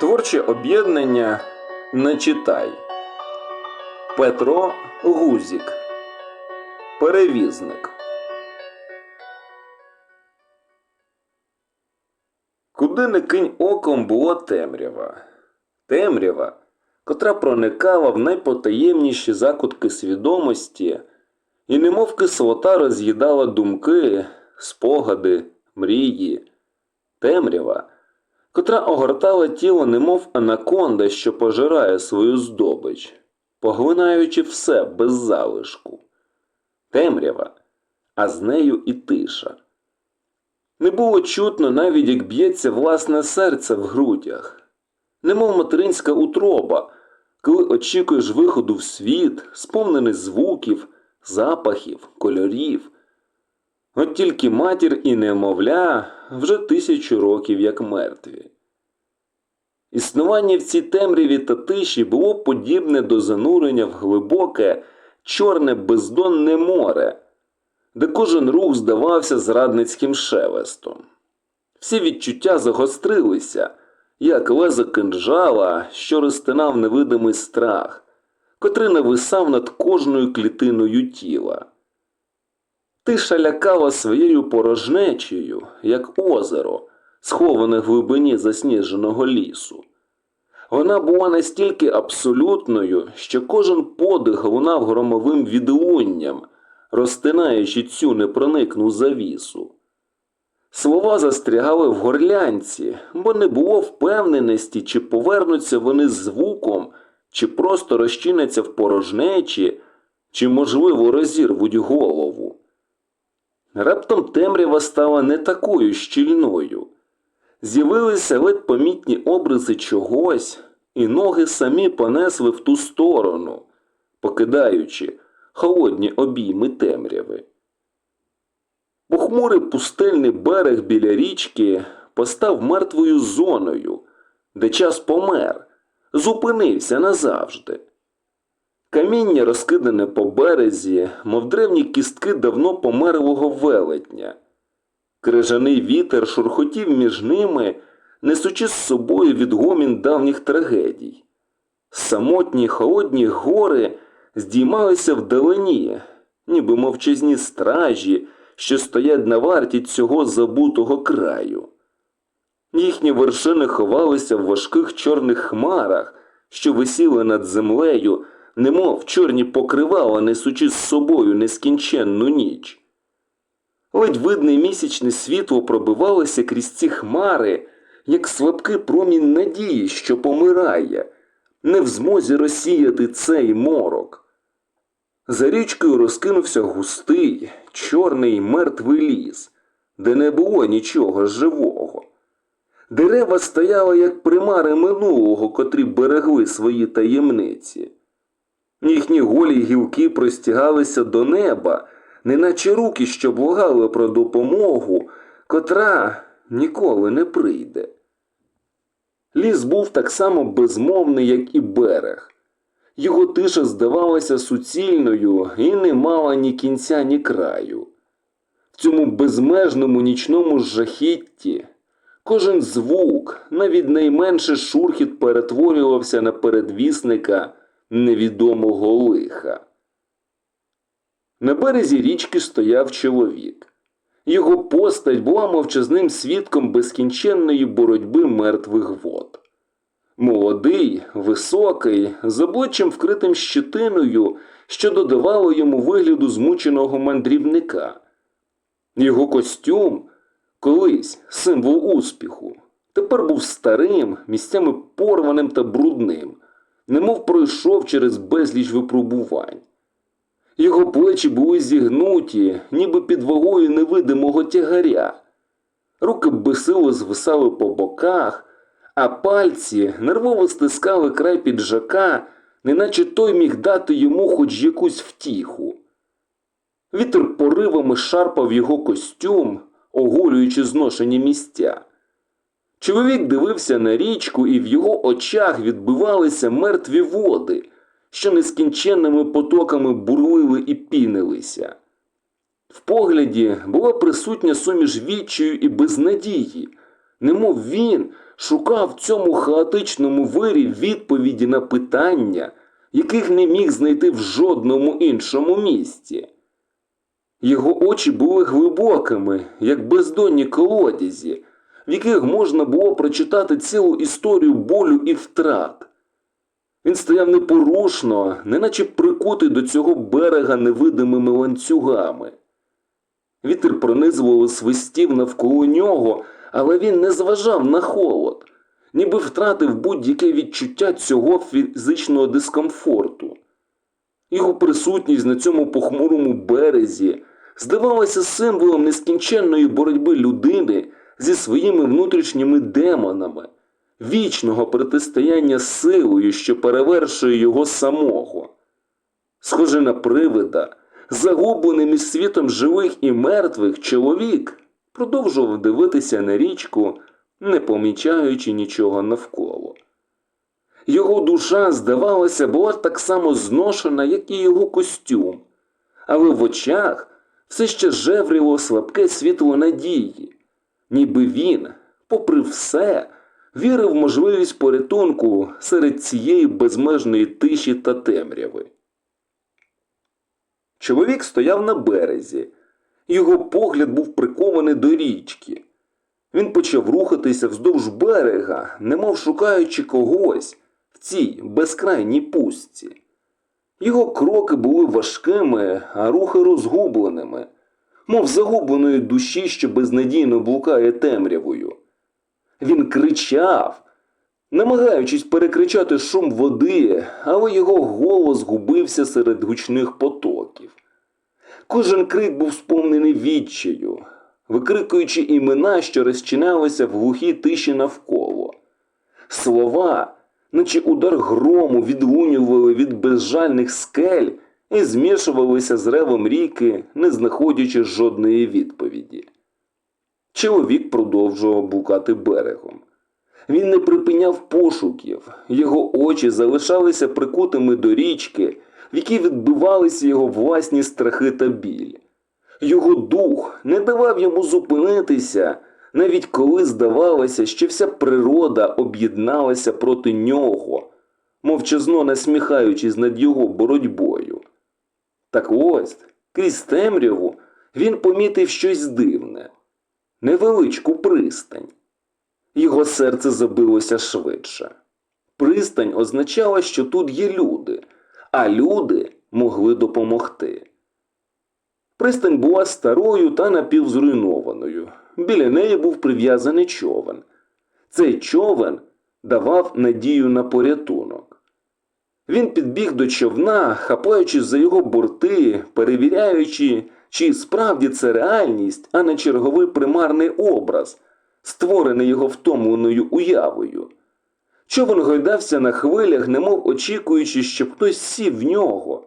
Творче об'єднання не читай. Петро Гузік. Перевізник. Куди не кинь оком була темрява. Темрява, котра проникала в найпотаємніші закутки свідомості, і немов кислота роз'їдала думки, спогади, мрії. Темрява, котра огортала тіло, немов анаконда, що пожирає свою здобич, поглинаючи все без залишку. Темрява, а з нею і тиша. Не було чутно навіть, як б'ється власне серце в грудях, немов материнська утроба, коли очікуєш виходу в світ, сповнений звуків, запахів, кольорів. От тільки матір і немовля вже тисячу років як мертві. Існування в цій темряві та тиші було подібне до занурення в глибоке, чорне бездонне море, де кожен рух здавався зрадницьким шелестом. Всі відчуття загострилися, як лезо кинджала, що розтинав невидимий страх, котрий нависав над кожною клітиною тіла. Тиша лякала своєю порожнечею, як озеро, сховане в глибині засніженого лісу. Вона була настільки абсолютною, що кожен подих лунав громовим відлунням, розтинаючи цю непроникну завісу. Слова застрягали в горлянці, бо не було впевненості, чи повернуться вони з звуком, чи просто розчиняться в порожнечі, чи, можливо, розірвуть голову. Раптом темрява стала не такою щільною. З'явилися ледь помітні обриси чогось, і ноги самі понесли в ту сторону, покидаючи холодні обійми темряви. Похмурий пустельний берег біля річки постав мертвою зоною, де час помер, зупинився назавжди. Каміння розкидане по березі, мов древні кістки давно померлого велетня. Крижаний вітер шурхотів між ними, несучи з собою відгомін давніх трагедій. Самотні холодні гори здіймалися вдалині, ніби мовчазні стражі, що стоять на варті цього забутого краю. Їхні вершини ховалися в важких чорних хмарах, що висіли над землею, немов чорні покривала, несучи з собою нескінченну ніч. Ледь видне місячне світло пробивалося крізь ці хмари, як слабкий промінь надії, що помирає, не в змозі розсіяти цей морок. За річкою розкинувся густий, чорний мертвий ліс, де не було нічого живого. Дерева стояли, як примари минулого, котрі берегли свої таємниці. Їхні голі гілки простягалися до неба, неначе руки, що благали про допомогу, котра ніколи не прийде. Ліс був так само безмовний, як і берег. Його тиша здавалася суцільною і не мала ні кінця, ні краю. В цьому безмежному нічному жахітті кожен звук, навіть найменший шурхіт перетворювався на передвісника невідомого лиха. На березі річки стояв чоловік. Його постать була мовчазним свідком безкінченної боротьби мертвих вод. Молодий, високий, з обличчям вкритим щитиною, що додавало йому вигляду змученого мандрівника. Його костюм, колись символ успіху, тепер був старим, місцями порваним та брудним, немов пройшов через безліч випробувань. Його плечі були зігнуті, ніби під вагою невидимого тягаря. Руки безсило звисали по боках, а пальці нервово стискали край піджака, неначе той міг дати йому хоч якусь втіху. Вітер поривами шарпав його костюм, оголюючи зношені місця. Чоловік дивився на річку, і в його очах відбивалися мертві води, що нескінченними потоками бурлили і пінилися. В погляді була присутня суміш відчаю і безнадії, немов він шукав в цьому хаотичному вирі відповіді на питання, яких не міг знайти в жодному іншому місці. Його очі були глибокими, як бездонні колодязі, в яких можна було прочитати цілу історію болю і втрат. Він стояв непорушно, неначе прикутий до цього берега невидимими ланцюгами. Вітер пронизливо свистів навколо нього, але він не зважав на холод, ніби втратив будь-яке відчуття цього фізичного дискомфорту. Його присутність на цьому похмурому березі здавалася символом нескінченної боротьби людини зі своїми внутрішніми демонами, вічного протистояння силою, що перевершує його самого. Схоже на привида, загублений між світом живих і мертвих чоловік продовжував дивитися на річку, не помічаючи нічого навколо. Його душа, здавалося, була так само зношена, як і його костюм, але в очах все ще жевріло слабке світло надії, ніби він, попри все, вірив в можливість порятунку серед цієї безмежної тиші та темряви. Чоловік стояв на березі, його погляд був прикований до річки. Він почав рухатися вздовж берега, немов шукаючи когось в цій безкрайній пустці. Його кроки були важкими, а рухи розгубленими, мов загубленої душі, що безнадійно блукає темрявою. Він кричав, намагаючись перекричати шум води, але його голос губився серед гучних потоків. Кожен крик був сповнений відчаю, викрикуючи імена, що розчинялися в глухій тиші навколо. Слова, наче удар грому, відлунювали від безжальних скель і змішувалися з ревом ріки, не знаходячи жодної відповіді. Чоловік продовжував блукати берегом. Він не припиняв пошуків, його очі залишалися прикутими до річки, в якій відбивалися його власні страхи та біль. Його дух не давав йому зупинитися, навіть коли здавалося, що вся природа об'єдналася проти нього, мовчазно насміхаючись над його боротьбою. Так ось, крізь темряву, він помітив щось дивне невеличку пристань. Його серце забилося швидше. Пристань означала, що тут є люди, а люди могли допомогти. Пристань була старою та напівзруйнованою. Біля неї був прив'язаний човен. Цей човен давав надію на порятунок. Він підбіг до човна, хапаючись за його борти, перевіряючи, чи справді це реальність, а не черговий примарний образ, створений його втомленою уявою. Човен гойдався на хвилях, немов очікуючи, щоб хтось сів в нього.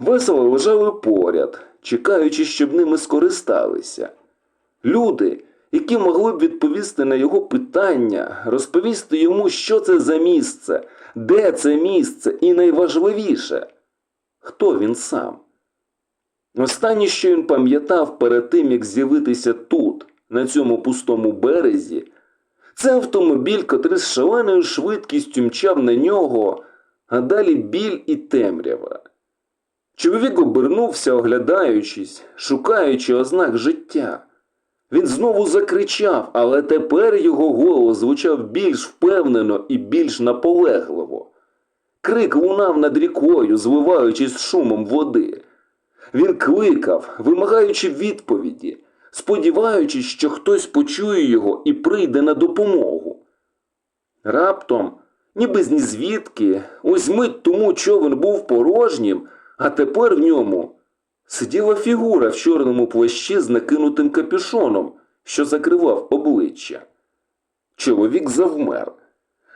Весело лежали поряд, чекаючи, щоб ними скористалися. Люди, які могли б відповісти на його питання, розповісти йому, що це за місце, де це місце, і найважливіше, хто він сам. Останнє, що він пам'ятав перед тим, як з'явитися тут, на цьому пустому березі, це автомобіль, котрий з шаленою швидкістю мчав на нього, а далі біль і темрява. Чоловік обернувся, оглядаючись, шукаючи ознак життя. Він знову закричав, але тепер його голос звучав більш впевнено і більш наполегливо. Крик лунав над рікою, зливаючись з шумом води. Він кликав, вимагаючи відповіді, сподіваючись, що хтось почує його і прийде на допомогу. Раптом, ніби з нізвідки, ось мить тому човен був порожнім, а тепер в ньому сиділа фігура в чорному плащі з накинутим капюшоном, що закривав обличчя. Чоловік завмер.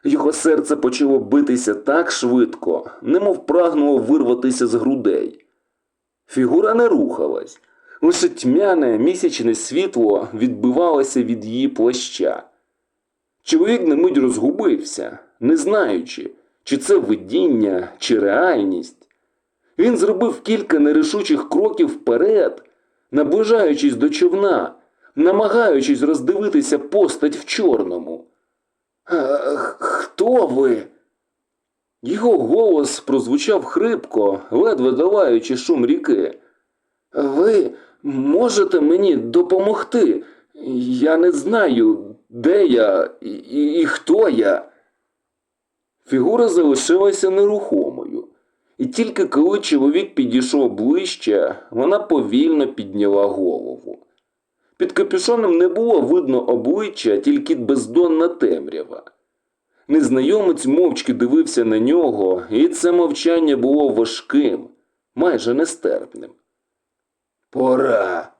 Його серце почало битися так швидко, немов прагнуло вирватися з грудей. Фігура не рухалась, лише тьмяне місячне світло відбивалося від її плаща. Чоловік на мить розгубився, не знаючи, чи це видіння, чи реальність. Він зробив кілька нерішучих кроків вперед, наближаючись до човна, намагаючись роздивитися постать в чорному. «Е, Хто ви? Його голос прозвучав хрипко, ледве долаючи шум ріки. Ви можете мені допомогти? Я не знаю, де я і, і, і хто я. Фігура залишилася нерухомою, і тільки коли чоловік підійшов ближче, вона повільно підняла голову. Під капюшоном не було видно обличчя, тільки бездонна темрява. Незнайомець мовчки дивився на нього, і це мовчання було важким, майже нестерпним. Пора,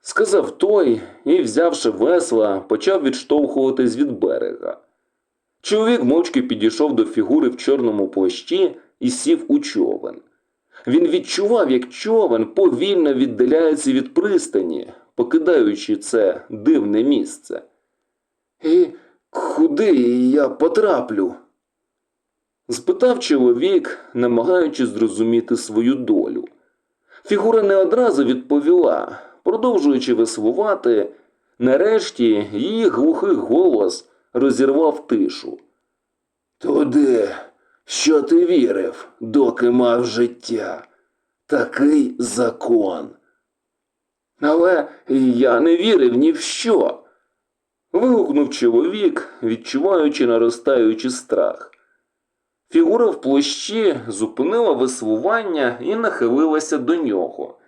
сказав той і, взявши весла, почав відштовхуватись від берега. Чоловік мовчки підійшов до фігури в чорному плащі і сів у човен. Він відчував, як човен повільно віддаляється від пристані, покидаючи це дивне місце. І куди я потраплю? спитав чоловік, намагаючись зрозуміти свою долю. Фігура не одразу відповіла, продовжуючи веслувати, нарешті її глухий голос розірвав тишу. Туди, що ти вірив, доки мав життя. Такий закон. Але я не вірив ні в що. Вигукнув чоловік, відчуваючи наростаючий страх. Фігура в плащі зупинила веслування і нахилилася до нього.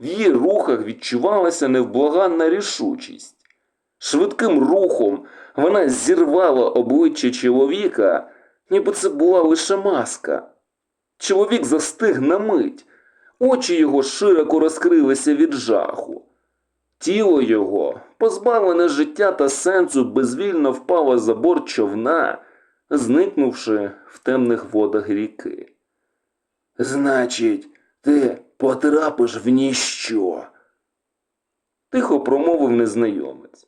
В її рухах відчувалася невблаганна рішучість. Швидким рухом вона зірвала обличчя чоловіка, ніби це була лише маска. Чоловік застиг на мить, очі його широко розкрилися від жаху. Тіло його, позбавлене життя та сенсу, безвільно впало за борт човна, зникнувши в темних водах ріки. Значить, ти потрапиш в ніщо. Тихо промовив незнайомець.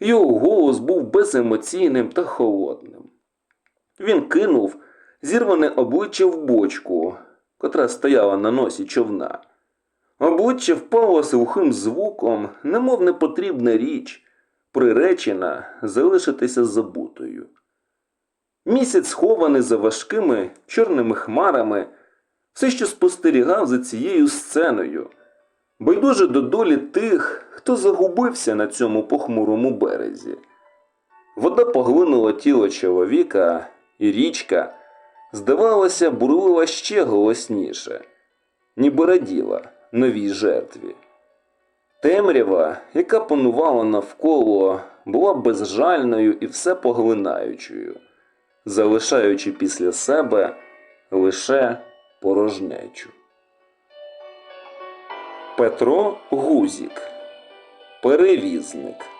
Його голос був беземоційним та холодним. Він кинув зірване обличчя в бочку, котра стояла на носі човна. Обличчя впало глухим звуком, немов непотрібна річ, приречена залишитися забутою. Місяць, схований за важкими чорними хмарами, все ще спостерігав за цією сценою, байдуже до долі тих, хто загубився на цьому похмурому березі. Вода поглинула тіло чоловіка, і річка, здавалося, бурлила ще голосніше, ніби раділа новій жертві. Темрява, яка панувала навколо, була безжальною і всепоглинаючою, залишаючи після себе лише порожнечу. Петро Гузік Перевізник